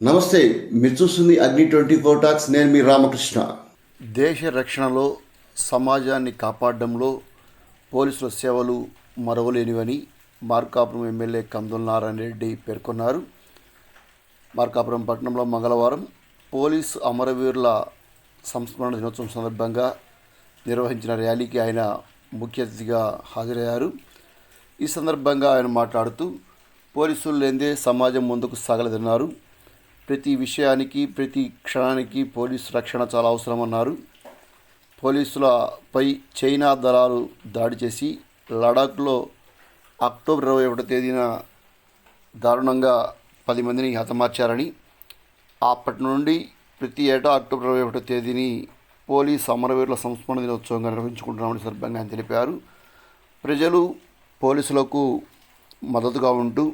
నమస్తే మీరు చూస్తుంది అగ్ని ట్వంటీ ఫోర్ టాక్స్ నేను మీ రామకృష్ణ. దేశ రక్షణలో సమాజాన్ని కాపాడడంలో పోలీసుల సేవలు మరవలేనివని మార్కాపురం ఎమ్మెల్యే కందుల నారాయణ రెడ్డి పేర్కొన్నారు. మార్కాపురం పట్టణంలో మంగళవారం పోలీస్ అమరవీరుల సంస్మరణ దినోత్సవం సందర్భంగా నిర్వహించిన ర్యాలీకి ఆయన ముఖ్య అతిథిగా హాజరయ్యారు. ఈ సందర్భంగా ఆయన మాట్లాడుతూ పోలీసులు లేదే సమాజం ముందుకు సాగలేదన్నారు. ప్రతి విషయానికి ప్రతి క్షణానికి పోలీసు రక్షణ చాలా అవసరమన్నారు. పోలీసులపై చైనా దళాలు దాడి చేసి లడాఖ్లో అక్టోబర్ ఇరవై ఒకటో తేదీన దారుణంగా పది మందిని హతమార్చారని అప్పటి నుండి ప్రతి ఏటా అక్టోబర్ ఇరవై ఒకటో తేదీని పోలీస్ అమరవీరుల సంస్మరణ దినోత్సవంగా నిర్వహించుకుంటున్నామని సందర్భంగా ఆయన తెలిపారు. ప్రజలు పోలీసులకు మద్దతుగా ఉంటూ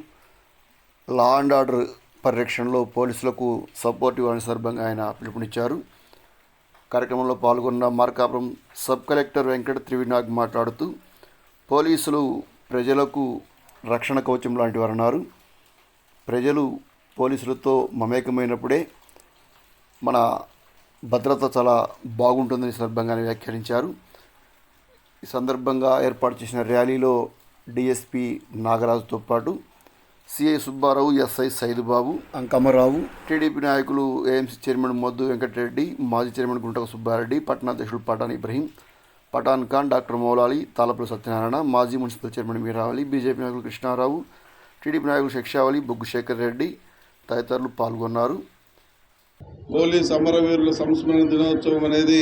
లా అండ్ ఆర్డర్ పరిరక్షణలో పోలీసులకు సపోర్ట్ ఇవ్వాలని సందర్భంగా ఆయన పిలుపునిచ్చారు. కార్యక్రమంలో పాల్గొన్న మార్కాపురం సబ్ కలెక్టర్ వెంకట త్రివినాగ్ మాట్లాడుతూ పోలీసులు ప్రజలకు రక్షణ కవచం లాంటి వారన్నారు ప్రజలు పోలీసులతో మమేకమైనప్పుడే మన భద్రత చాలా బాగుంటుందని సందర్భంగా వ్యాఖ్యానించారు. ఈ సందర్భంగా ఏర్పాటు చేసిన ర్యాలీలో డిఎస్పి నాగరాజుతో పాటు CI Subbarao SI Saidubabu Ankammarao TDP నాయకులు ఏఎంసీ చైర్మన్ మొద్దు వెంకటరెడ్డి మాజీ చైర్మన్ గుంటక సుబ్బారెడ్డి పట్టణాధ్యక్షుడు పఠాన్ ఇబ్రహీం పఠాన్ ఖాన్ డాక్టర్ మౌలాలి తాళపుల సత్యనారాయణ మాజీ మున్సిపల్ చైర్మన్ మీరావళి బీజేపీ నాయకులు కృష్ణారావు టీడీపీ నాయకులు శిక్షావళి బొగ్గు శేఖర్ రెడ్డి తదితరులు పాల్గొన్నారు. పోలీస్ అమరవీరుల సంస్మరణ దినోత్సవం అనేది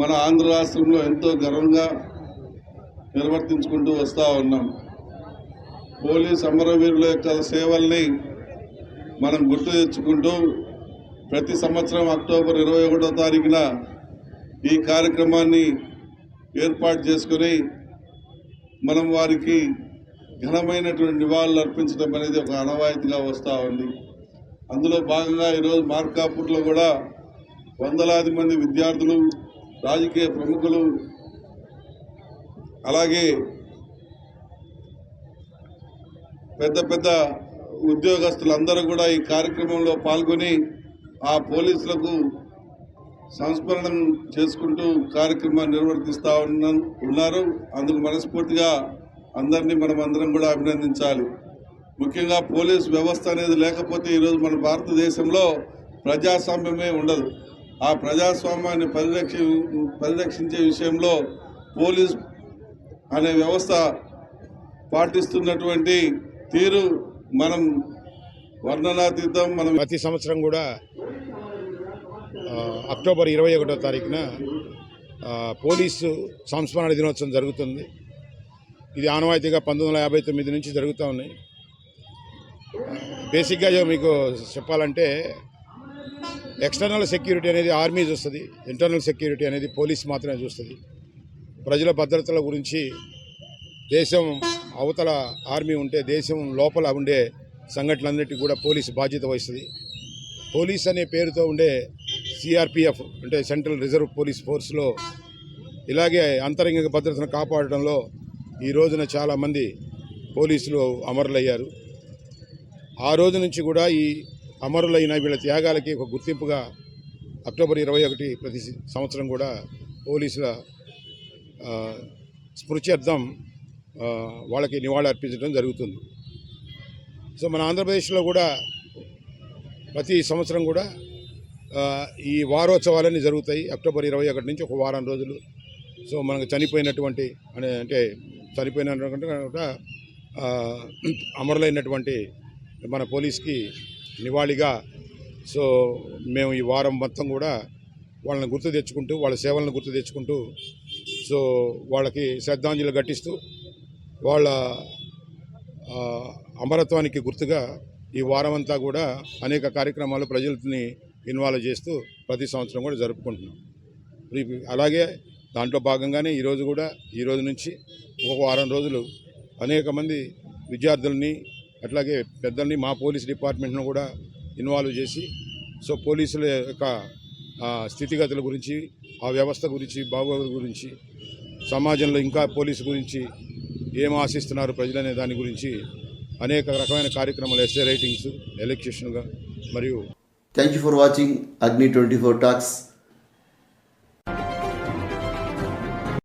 మన ఆంధ్ర రాష్ట్రంలో ఎంతో గర్వంగా నిర్వర్తించుకుంటూ వస్తూ ఉన్నాం. పోలీస్ అమరవీరుల యొక్క సేవల్ని మనం గుర్తు తెచ్చుకుంటూ ప్రతి సంవత్సరం అక్టోబర్ ఇరవై ఒకటో తారీఖున ఈ కార్యక్రమాన్ని ఏర్పాటు చేసుకుని మనం వారికి ఘనమైనటువంటి నివాళులు అర్పించడం అనేది ఒక అనవాయితీగా వస్తూ ఉంది. అందులో భాగంగా ఈరోజు మార్కాపూర్లో కూడా వందలాది మంది విద్యార్థులు రాజకీయ ప్రముఖులు అలాగే పెద్ద పెద్ద ఉద్యోగస్తులందరూ కూడా ఈ కార్యక్రమంలో పాల్గొని ఆ పోలీసులకు సంస్మరణం చేసుకుంటూ కార్యక్రమాన్ని నిర్వర్తిస్తూ ఉన్న ఉన్నారు. అందుకు మనస్ఫూర్తిగా అందరినీ మనం అందరం కూడా అభినందించాలి. ముఖ్యంగా పోలీస్ వ్యవస్థ అనేది లేకపోతే ఈరోజు మన భారతదేశంలో ప్రజాస్వామ్యమే ఉండదు. ఆ ప్రజాస్వామ్యాన్ని పరిరక్ష పరిరక్షించే విషయంలో పోలీస్ అనే వ్యవస్థ పాటిస్తున్నటువంటి తీరు మనం వర్ణనాతీతం మనం ప్రతి సంవత్సరం కూడా అక్టోబర్ ఇరవై ఒకటో తారీఖున పోలీసు సంస్మరణ దినోత్సవం జరుగుతుంది. ఇది ఆనవాయితీగా పంతొమ్మిది వందల యాభై తొమ్మిది నుంచి జరుగుతూ ఉన్నాయి బేసిక్గా మీకు చెప్పాలంటే ఎక్స్టర్నల్ సెక్యూరిటీ అనేది ఆర్మీ చూస్తుంది ఇంటర్నల్ సెక్యూరిటీ అనేది పోలీస్ మాత్రమే చూస్తుంది. ప్రజల భద్రతల గురించి దేశం అవతల ఆర్మీ ఉంటే దేశం లోపల ఉండే సంఘటనలన్నిటికీ కూడా పోలీసు బాధ్యత వహిస్తుంది. పోలీస్ అనే పేరుతో ఉండే సిఆర్పిఎఫ్ అంటే సెంట్రల్ రిజర్వ్ పోలీస్ ఫోర్స్లో ఇలాగే అంతరంగిక భద్రతను కాపాడడంలో ఈ రోజున చాలామంది పోలీసులు అమరులయ్యారు. ఆ రోజు నుంచి కూడా ఈ అమరులైన వీళ్ళ త్యాగాలకి ఒక గుర్తింపుగా అక్టోబర్ ఇరవై ఒకటి ప్రతి సంవత్సరం కూడా పోలీసుల స్మృత్యర్థం వాళ్ళకి నివాళి అర్పించడం జరుగుతుంది. సో మన ఆంధ్రప్రదేశ్లో కూడా ప్రతి సంవత్సరం కూడా ఈ వారోత్సవాలన్నీ జరుగుతాయి. అక్టోబర్ ఇరవై ఒకటి నుంచి ఒక వారం రోజులు. సో మనకు చనిపోయినటువంటి అనే అంటే చనిపోయినటువంటి కూడా అమరులైనటువంటి మన పోలీస్కి నివాళిగా సో మేము ఈ వారం మొత్తం కూడా వాళ్ళని గుర్తు తెచ్చుకుంటూ వాళ్ళ సేవలను గుర్తు తెచ్చుకుంటూ సో వాళ్ళకి శ్రద్ధాంజలి ఘటిస్తూ వాళ్ళ అమరత్వానికి గుర్తుగా ఈ వారం అంతా కూడా అనేక కార్యక్రమాలు ప్రజలని ఇన్వాల్వ్ చేస్తూ ప్రతి సంవత్సరం కూడా జరుపుకుంటున్నాం. అలాగే దాంట్లో భాగంగానే ఈరోజు కూడా ఈ రోజు నుంచి ఒక వారం రోజులు అనేక మంది విద్యార్థుల్ని అట్లాగే పెద్దల్ని మా పోలీస్ డిపార్ట్మెంట్ను కూడా ఇన్వాల్వ్ చేసి సో పోలీసుల యొక్క స్థితిగతుల గురించి ఆ వ్యవస్థ గురించి బాగోగుల గురించి సమాజంలో ఇంకా పోలీసు గురించి ఏం ఆశిస్తున్నారు ప్రజలనే దాని గురించి అనేక రకమైన కార్యక్రమాలు ఎస్ఏ రైటింగ్స్ ఎలక్యూషన్గా మరియు thank you for watching Agni twenty four talks